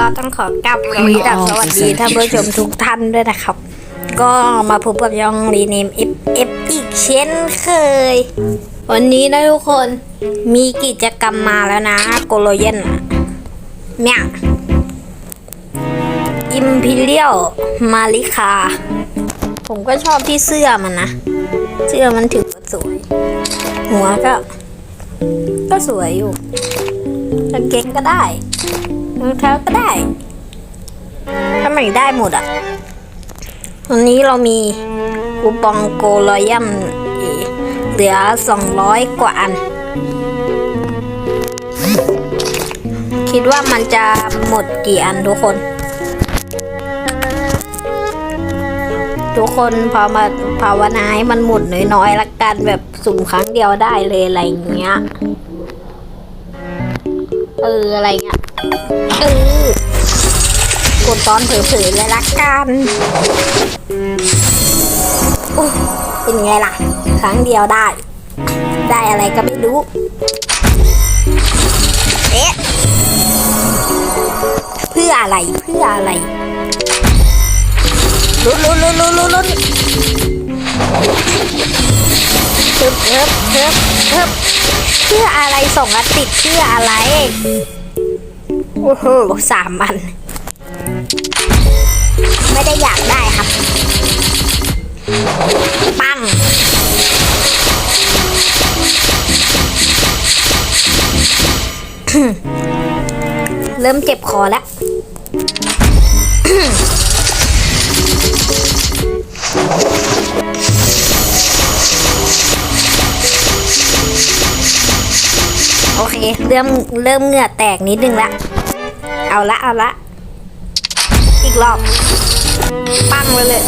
ก็ต้องขอกลับสวัสดีกับสวัสดีท่านผู้ชมทุกท่านด้วยนะครับ ก็มาพบกับยองรีเนม F F อีกเช่นเคย วันนี้นะทุกคนมีกิจกรรมมาแล้วนะโกโลเยนอะเนี่ยอิมพีเรียลมาริคา ผมก็ชอบที่เสื้อมันนะ เสื้อมันถือว่าสวย หัวก็ ก็สวยอยู่กางเกงก็ได้ รองเท้าก็ได้ทำไมได้หมดอะวันนี้เรามีคูปองโกลอยัมเหลือ 200 กว่าอัน คิดว่ามันจะหมดกี่อันทุกคน ทุกคนพอมาภาวนาให้มันหมดน้อยๆละกันแบบสุ่มครั้งเดียวได้เลยอะไรอย่างเงี้ย เอออะไรเงี้ย เออกดตอนเผลอๆเลยละกันโอ้เป็นไงล่ะ ครั้งเดียวได้ ได้อะไรก็ไม่รู้ เอ๊ะ เพื่ออะไร เพื่ออะไรลุ้นลุ้นลุ้นลุ้นลุ้นลุ้นเทิบเทิบเทิบเทิบเพื่ออะไรส่งอัติดเพื่ออะไร โอ้โหสามอัน ไม่ได้อยากได้ครับ ปัง เริ่มเจ็บคอแล้วโอเค เริ่มเริ่มเหงื่อแตกนิดนึงละ เอาละเอาละอีกรอบ ปั้งไปเลย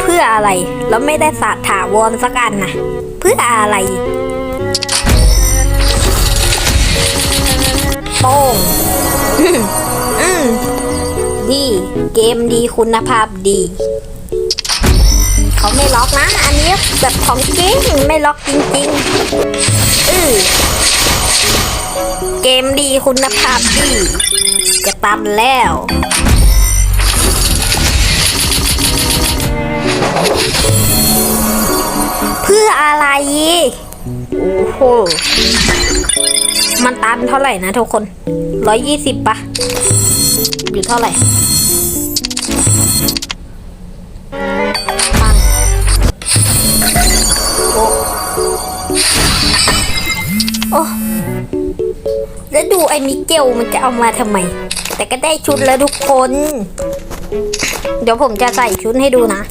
เพื่ออะไร แล้วไม่ได้สาดถาวรสักอันนะเพื่ออะไร โป้งอืมอืมดี เกมดีคุณภาพดี เขาไม่ล็อกนะ อันนี้แบบของจริง ไม่ล็อกจริง ๆ อือ เกมดีคุณภาพดี จะตันแล้วเพื่ออะไร โอ้โห มันตันเท่าไหร่นะทุกคนร้อยยี่สิบปะอยู่เท่าไหร่ ไอ้มิเกลมันจะเอามาทำไม แต่ก็ได้ชุดแล้วทุกคน เดี๋ยวผมจะใส่ชุดให้ดูนะ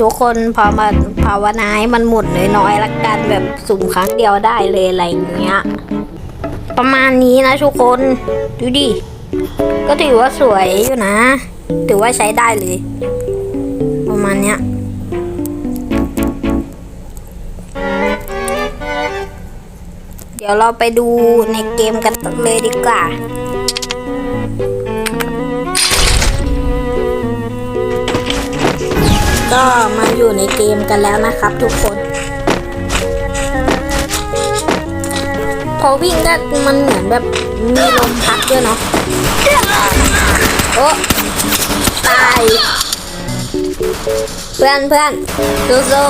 ทุกคนพอมาภาวนาให้มันหมดน้อยๆละกันแบบสุ่มครั้งเดียวได้เลยอะไรอย่างเงี้ย ประมาณนี้นะทุกคน ดูดิ ก็ถือว่าสวยอยู่นะ ถือว่าใช้ได้เลย ประมาณเนี้ย ดี๋ยวเราไปดูในเกมกันเลยดีกว่าก็มาอยู่ในเกมกันแล้วนะครับทุกคน พอวิ่งก็มันเหมือนแบบมีลมพัดด้วยเนาะโอ้ตาย เพื่อนเพื่อนสู้สู้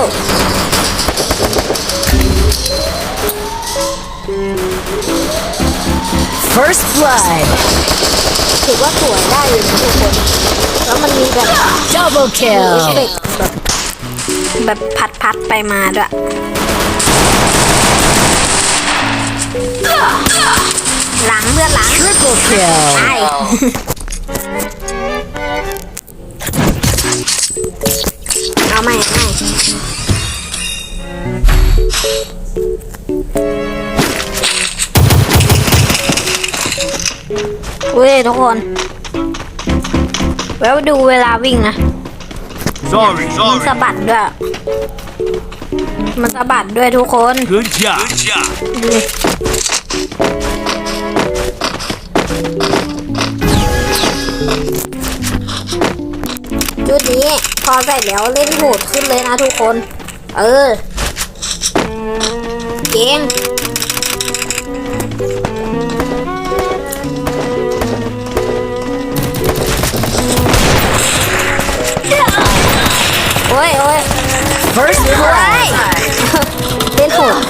First blood. ถือว่าสวยได้อยู่นะทุกคนแล้วมันมีแบบ Double เอ kill. ฟเฟกต์แบบแบบพัดพัดไปมาด้วยหลังเพื่อนหลัง Triple kill. ใช่ เอาใหม่เอาใหม่ เว้ยทุกคนแล้วดูเวลาวิ่งนะ Sorry, มัน sorry. สะบัดด้วย มันสะบัดด้วยทุกคน Good job. Good job. ดูดิชุดนี้พอใส่แล้วเล่นโหดขึ้นเลยนะทุกคน เออ เก่ง น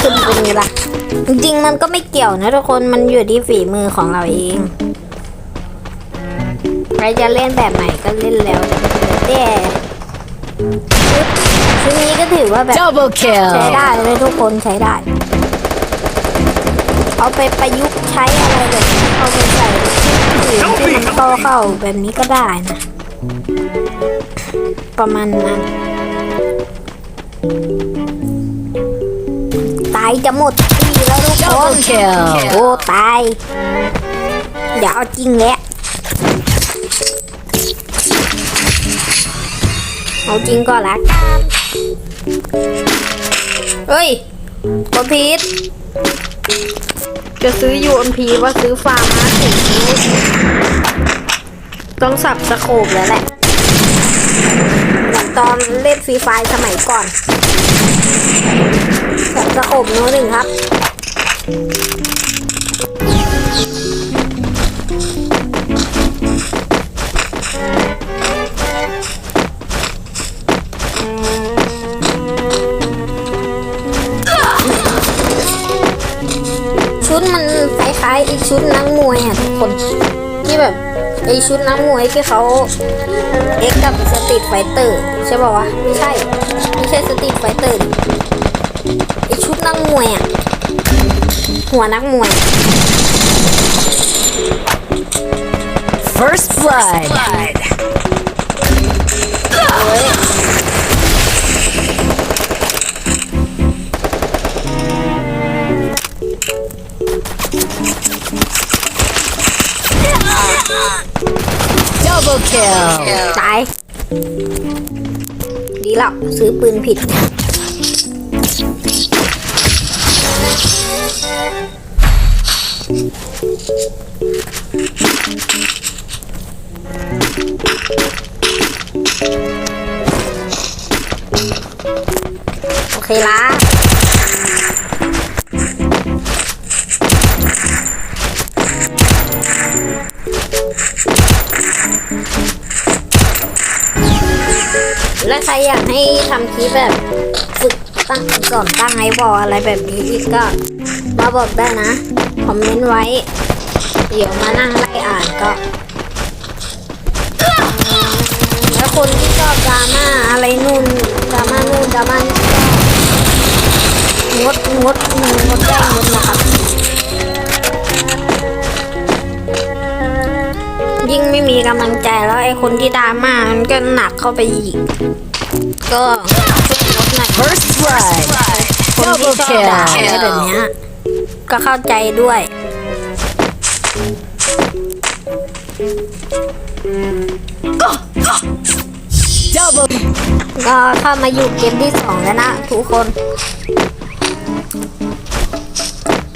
เป็นไงล่ะ จริงๆ มันก็ไม่เกี่ยวนะทุกคน มันอยู่ที่ฝีมือของเราเอง ใครจะเล่นแบบไหนก็เล่นแล้วแต่ชุดชุดนี้ก็ถือว่าแบบ Double ใช้ kill. ได้เลยทุกคนใช้ได้ เอาไปประยุกต์ใช้อะไรแบบนี้เอาไปใส่ที่อื่นที่มันเข้าเข้าแบบนี้ก็ได้นะ ประมาณนั้น ตายจะหมดปีแล้วทุกคน Double kill. โอ้ตายเดี๋ยวเอาจริงแหละเอาจริงก็แล้วกันเฮ้ยกดพีทจะซื้อ UMP ว่าซื้อฟาร์มาถึงต้องสับสโคบแล้วแหละเหมือน ตอนเล่นฟรีไฟสมัยก่อนสับสโคบโน้ตหนึ่งครับชุดมันคล้ายๆไอชุดนักมวยอะทุกคน แบบไอชุดนักมวยที่เขาเอ็กกับสตรีทไฟเตอร์ ใช่ป่าวะไม่ใช่ ไม่ใช่สตรีทไฟเตอร์ไอชุดนักมวยอะ หัวนักมวย First blood. ดับเบิล คิลตาย ดีแล้วซื้อปืนผิด โอเคละ ให้ทำคลิปแบบฝึกตั้งก่อนตั้งไอบอกอะไรแบบนี้อีกก็มาบอกได้นะ คอมเมนต์ไว้ เดี๋ยวมานั่งไล่อ่านก็ แล้วคนที่ชอบดราม่าอะไรนู่นดราม่านู่นดราม่านี่ก็งดงดงดได้งดนะครับยิ่งไม่มีกำลังใจแล้วไอ้คนที่ดราม่ามันก็หนักเข้าไปอีก ก็ช่วยลดหน่อย First blood. คนที่ชอบด่าอะไรแบบเนี้ยก็เข้าใจด้วย Double ก็เข้ามาอยู่เกมที่สองแล้วนะ ทุกคน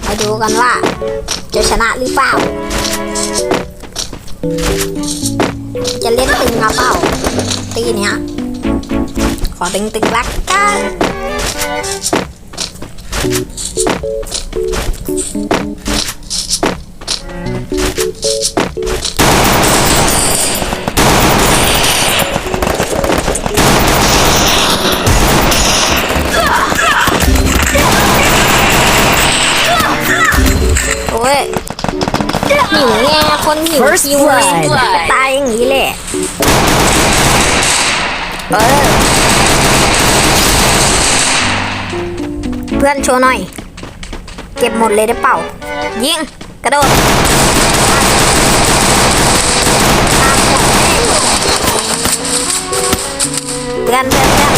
มาดูกันว่า จะชนะหรือเปล่า จะเล่นตึงหรือเปล่าตีเนี้ย ขอตึงตึงๆรักกันโอ้ยหิวไงคนหิว First หิวไง blood จะตายอย่างนี้แหละ เออ เพื่อนโชว์หน่อย เก็บหมดเลยได้เปล่า ยิง กระโดดเพื่อนเพื่อนเพื่อน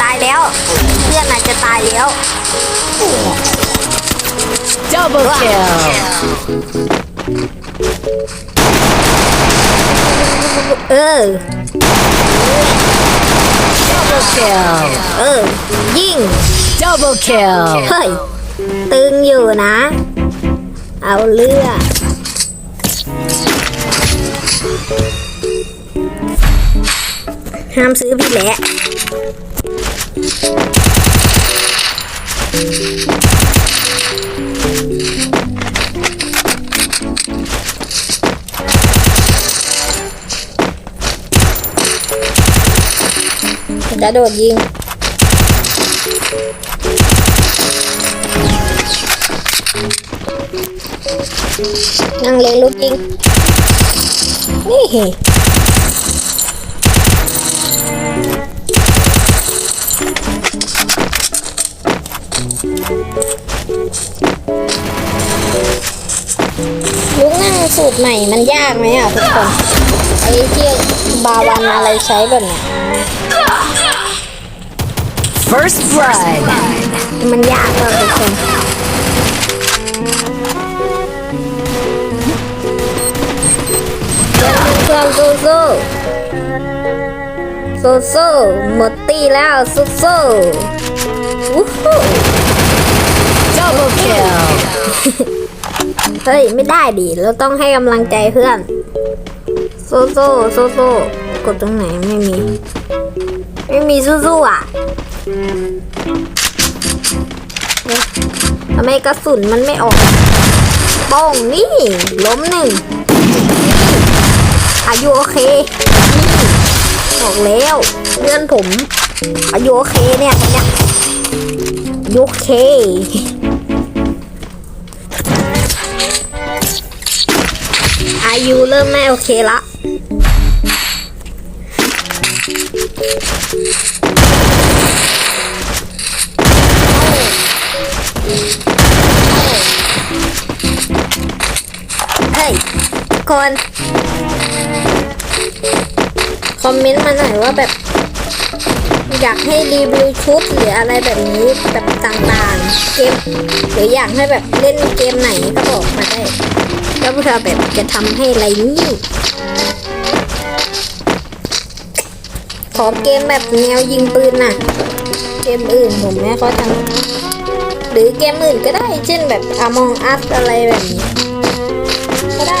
ตายแล้ว เพื่อนอาจจะตายแล้ว double kill. เออ Double kill. เออ ยิง Double kill. เฮ้ย ตึงอยู่นะ เอาเลือดห้ามซื้อพี่แหละ กระโดดยิง นั่งเล่นลูกยิง นี่เฮลูกนั่งสูตรใหม่มันยากไหมอะทุกคน ไอ้ที่บาวันอะไรใช้แบบเนี้ย First blood. มันยากมากทุกคนเพื่อนสู้สู้สู้สู้หมดตีแล้วสู้สู้วู้ฮู้ Double kill. เฮ้ย ไม่ได้ดิ เราต้องให้กำลังใจเพื่อนสู้สู้สู้สู้กดตรงไหนไม่มี ไม่มีสู้สู้อะเอ๊ะ ทำไมกระสุนมันไม่ออกป้องนี่ ล้มหนึ่งอายุโอเค นี่บอกแล้วเพื่อนผมอายุโอเคเนี่ยคนเนี้ยยุเคอายุเริ่มไม่โอเคละ คนคอมเมนต์มาหน่อยว่าแบบ อยากให้รีวิวชุดหรืออะไรแบบนี้แบบต่างๆ เกม หรืออยากให้แบบเล่นเกมไหนก็บอกมาได้ แล้วเพื่อแบบจะทำให้อะไรนี่ขอเกมแบบแนวยิงปืนน่ะ เกมอื่นผมไม่ค่อยทำหรือเกมอื่นก็ได้ เช่นแบบ Among Us อะไรแบบนี้ ก็ได้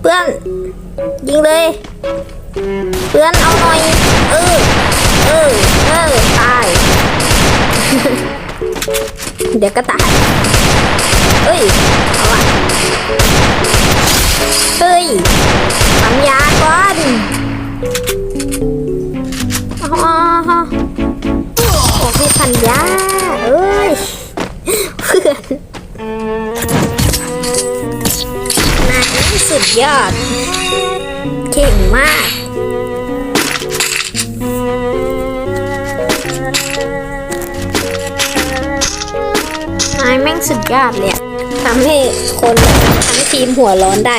เพื่อน ยิงเลย เพื่อนเอาหน่อย เออ เออ เออ ตาย เดี๋ยวก็ตาย เอ้ย สุดยอดเลยทำให้คนทั้งทีมหัวร้อนได้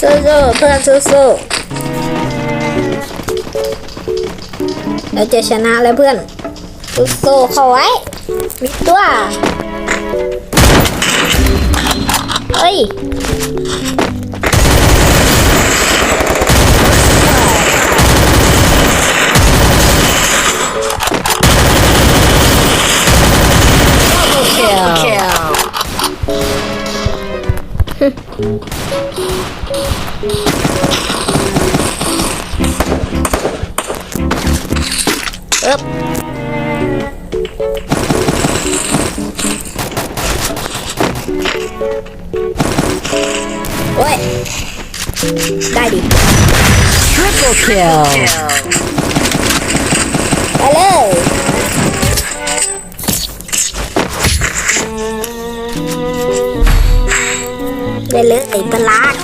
สู้ๆเพื่อนสู้ๆเราจะชนะแล้วเพื่อนสู้ๆเข้าไว้มิตัว เฮ้ย kill ไปเลยได้เลยไอ้ประหลาด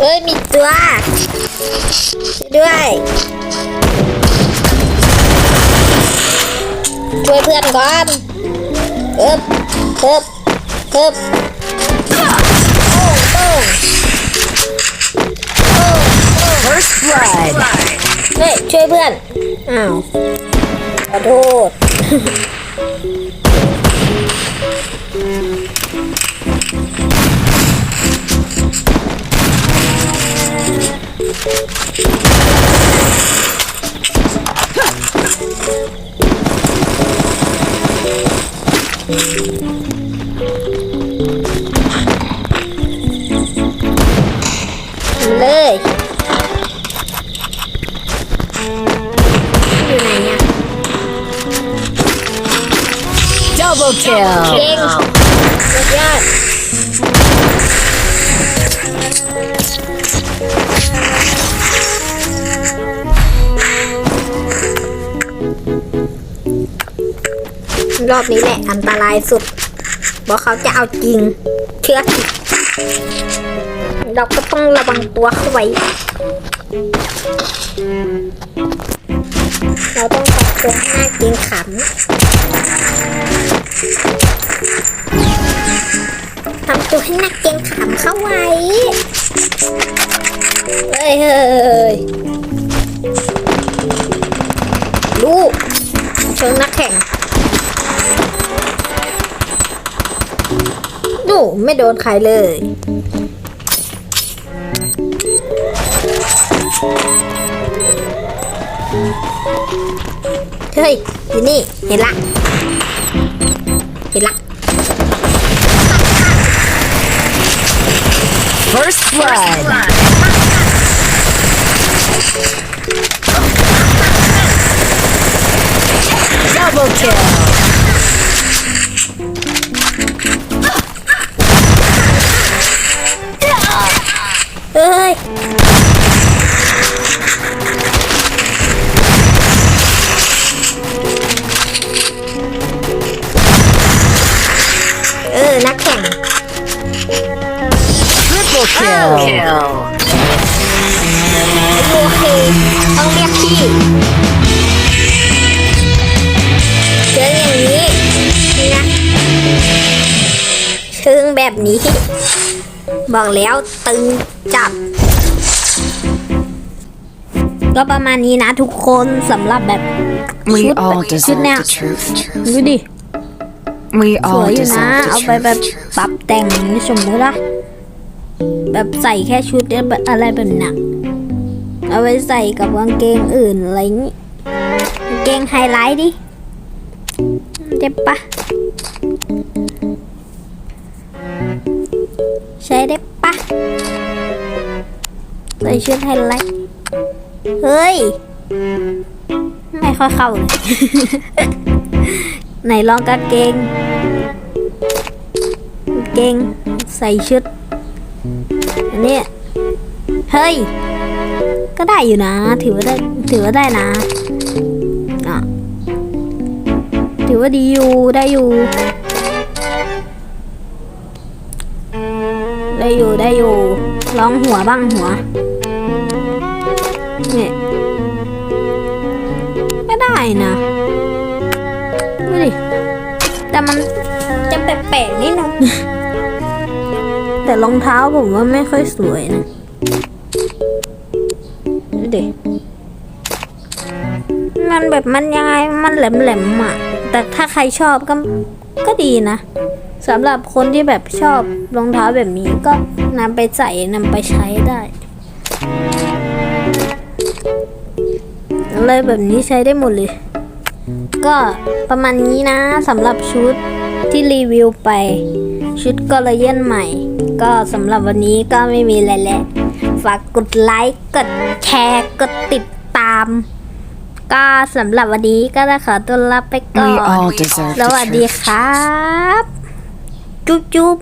อ้ยมีตัวช่วยด้วยช่วยเพื่อนก่อนเอิบเอิบเอิบโป้งโป้ง เฮ้ยช่วยเพื่อน อ้าว ขอโทษเล kill. เก่งสุดยอดรอบนี้แหละอันตรายสุดเพราะเขาจะเอาจริง เชื่อสิเราก็ต้องระวังตัวเข้าไว้ เราต้องทำตัวให้น่าเกรงขาม ทำตัวให้น่าเกงขามเข้าไว้ เฮ้ยเฮ้ยลูกเชิงนักแข่งดูไม่โดนใครเลยเฮ้ยอยู่นี่ เห็นละ First แบบนี้ บอกแล้วตึงจับก็ประมาณนี้นะทุกคนสำหรับแบบ We ชุด all ชุด deserve เนี่ย the truth. ดูดิ We สวย all อยู่นะ deserve เอา the ไปแบบ truth. ปรับแต่งสมมติละแบบใส่แค่ชุดเนี่ยแบบอะไรแบบเนี้ยเอาไปใส่กับกางเกงอื่นอะไรอย่างงี้กางเกงไฮไลท์ดิ เจ็บปะ ใช้ได้ปะใส่ชุดไฮไลท์เฮ้ย ไม่ค่อยเข้าเลย ไหนลองกางเกงเกงใส่ชุดอันนี้เฮ้ย ก็ได้อยู่นะ ถือว่าได้ ถือว่าได้นะ อะ ถือว่าดีอยู่ ได้อยู่ ได้อยู่ได้อยู่ลองหัวบ้างหัวเนี่ยก็ได้นะดูดิแต่มันจะแปลกๆนิดนึงแต่รองเท้าผมว่าไม่ค่อยสวยนะดูดิมันแบบมันยังไงมันแหลมๆอะแต่ถ้าใครชอบก็ก็ดีนะ สำหรับคนที่แบบชอบรองเท้าแบบนี้ก็นำไปใส่นำไปใช้ได้อะไรแบบนี้ใช้ได้หมดเลย ก็ประมาณนี้นะสำหรับชุดที่รีวิวไป ชุดกอลเยนใหม่ ก็สำหรับวันนี้ก็ไม่มีอะไรแล้วฝากกดไลค์กดแชร์กดติดตาม ก็สำหรับวันนี้ก็จะขอตัวลาไปก่อ We น all deserve สวัส the ดี truth. ครับ จุ๊บจุ๊บ